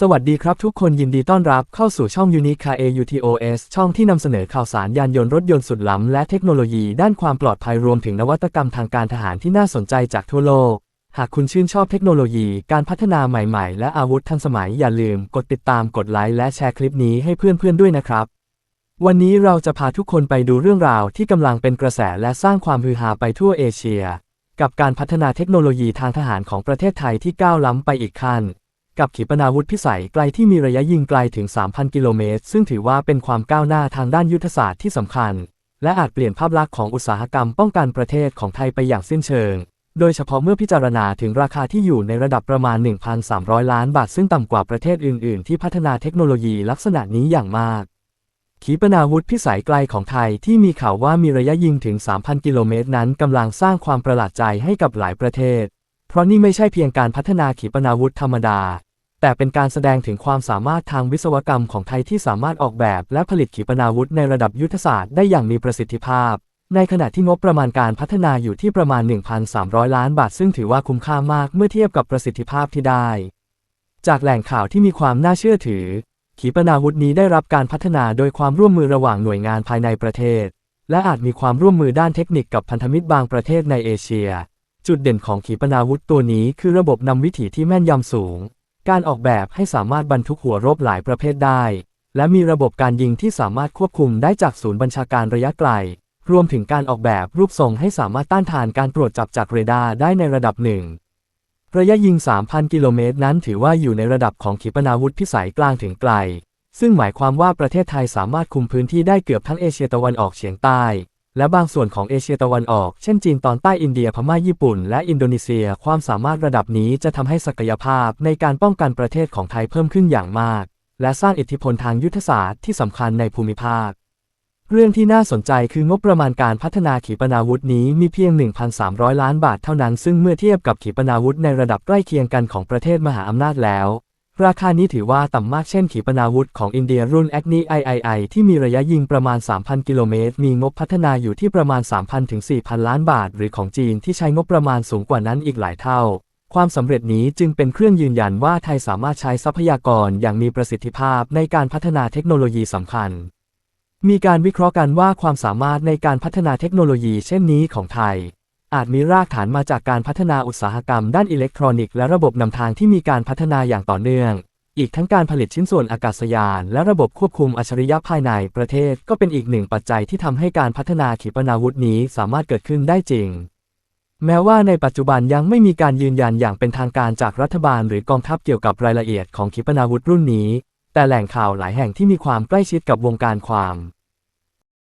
สวัสดีครับทุกคนยินดีต้อนรับเข้าสู่ช่อง Unique Car AUTOS ช่องที่นำเสนอข่าวสารยานยนต์รถยนต์สุดล้ำและเทคโนโลยีด้านความปลอดภัยรวมถึงนวัตกรรมทางการทหารที่น่าสนใจจากทั่วโลก หากคุณชื่นชอบเทคโนโลยี การพัฒนาใหม่ๆ และอาวุธทันสมัยอย่าลืมกดติดตามกดไลค์และแชร์คลิปนี้ให้เพื่อนๆด้วยนะครับ วันนี้เราจะพาทุกคนไปดูเรื่องราวที่กำลังเป็นกระแสและสร้างความฮือฮาไปทั่วเอเชีย กับการพัฒนาเทคโนโลยีทางทหารของประเทศไทยที่ก้าวล้ำไปอีกขั้น กับขีปนาวุธพิสัยไกลที่มีระยะยิงไกลถึง 3,000 กิโลเมตร ซึ่งถือว่าเป็นความก้าวหน้าทางด้านยุทธศาสตร์ที่สำคัญ และอาจเปลี่ยนภาพลักษณ์ของอุตสาหกรรมป้องกันประเทศของไทยไปอย่างสิ้นเชิง โดยเฉพาะเมื่อพิจารณาถึงราคาที่อยู่ในระดับประมาณ 1,300 ล้านบาท ซึ่งต่ำกว่าประเทศอื่น ๆ ที่พัฒนาเทคโนโลยีลักษณะนี้อย่างมาก ขีปนาวุธพิสัยไกลของไทยที่มีข่าวว่ามีระยะยิงถึง 3,000 กิโลเมตรนั้นกำลังสร้างความประหลาดใจให้กับหลายประเทศ เพราะนี่ไม่ใช่เพียงการพัฒนาขีปนาวุธธรรมดา แต่เป็นการแสดงถึงความสามารถทางวิศวกรรมของไทยที่สามารถออกแบบและผลิตขีปนาวุธในระดับยุทธศาสตร์ได้อย่างมีประสิทธิภาพ ในขณะที่งบประมาณการพัฒนาอยู่ที่ประมาณ 1,300 ล้านบาท ซึ่งถือว่าคุ้มค่ามากเมื่อเทียบกับประสิทธิภาพที่ได้ จากแหล่งข่าวที่มีความน่าเชื่อถือ ขีปนาวุธนี้ได้รับการพัฒนาโดยความร่วมมือระหว่างหน่วยงานภายในประเทศ และอาจมีความร่วมมือด้านเทคนิคกับพันธมิตรบางประเทศในเอเชีย จุดเด่นของขีปนาวุธตัวนี้คือระบบนำวิถีที่แม่นยำสูง การออกแบบให้สามารถบรรทุกหัวรบหลายประเภทได้ และมีระบบการยิงที่สามารถควบคุมได้จากศูนย์บัญชาการระยะไกล รวมถึงการออกแบบรูปทรงให้สามารถต้านทานการตรวจจับจากเรดาร์ได้ในระดับหนึ่ง ระยะยิง 3,000 กิโลเมตรนั้นถือว่าอยู่ในระดับของขีปนาวุธพิสัยกลางถึงไกล ซึ่งหมายความว่าประเทศไทยสามารถคุมพื้นที่ได้เกือบทั้งเอเชียตะวันออกเฉียงใต้ และบางส่วนของเอเชียตะวันออก เช่นจีนตอนใต้อินเดียพม่าญี่ปุ่น และอินโดนีเซีย ความสามารถระดับนี้จะทำให้ศักยภาพในการป้องกันประเทศของไทยเพิ่มขึ้นอย่างมาก และสร้างอิทธิพลทางยุทธศาสตร์ที่สำคัญในภูมิภาค เรื่องที่น่าสนใจคืองบประมาณการพัฒนาขีปนาวุธนี้มีเพียง 1,300 ล้านบาทเท่านั้น ซึ่งเมื่อเทียบกับขีปนาวุธในระดับใกล้เคียงกันของประเทศมหาอำนาจแล้ว ราคานี้ถือว่าต่ำมากเช่นขีปนาวุธของอินเดียรุ่น a g n i III ที่มีระยะยิงประมาณ 3,000 กิโลเมตร มีงบพัฒนาอยู่ที่ประมาณ 3,000 ถึง 4,000 ล้านบาท หรือของจีนที่ใช้งบประมาณสูงกว่านั้นอีกหลายเท่า ความสำเร็จนี้จึงเป็นเครื่องยืนยันว่าไทยสามารถใช้ทรัพยากรอย่างมีประสิทธิภาพในการพัฒนาเทคโนโลยีสำคัญ มีการวิเคราะห์กันว่าความสามารถในการพัฒนาเทคโนโลยีเช่นนี้ของไทย อาจมีรากฐานมาจากการพัฒนาอุตสาหกรรมด้านอิเล็กทรอนิกส์และระบบนำทางที่มีการพัฒนาอย่างต่อเนื่อง อีกทั้งการผลิตชิ้นส่วนอากาศยาน และระบบควบคุมอัจฉริยะภายในประเทศ ก็เป็นอีกหนึ่งปัจจัยที่ทำให้การพัฒนาขีปนาวุธนี้สามารถเกิดขึ้นได้จริง แม้ว่าในปัจจุบันยังไม่มีการยืนยันอย่างเป็นทางการจากรัฐบาลหรือกองทัพเกี่ยวกับรายละเอียดของขีปนาวุธรุ่นนี้ แต่แหล่งข่าวหลายแห่งที่มีความใกล้ชิดกับวงการความ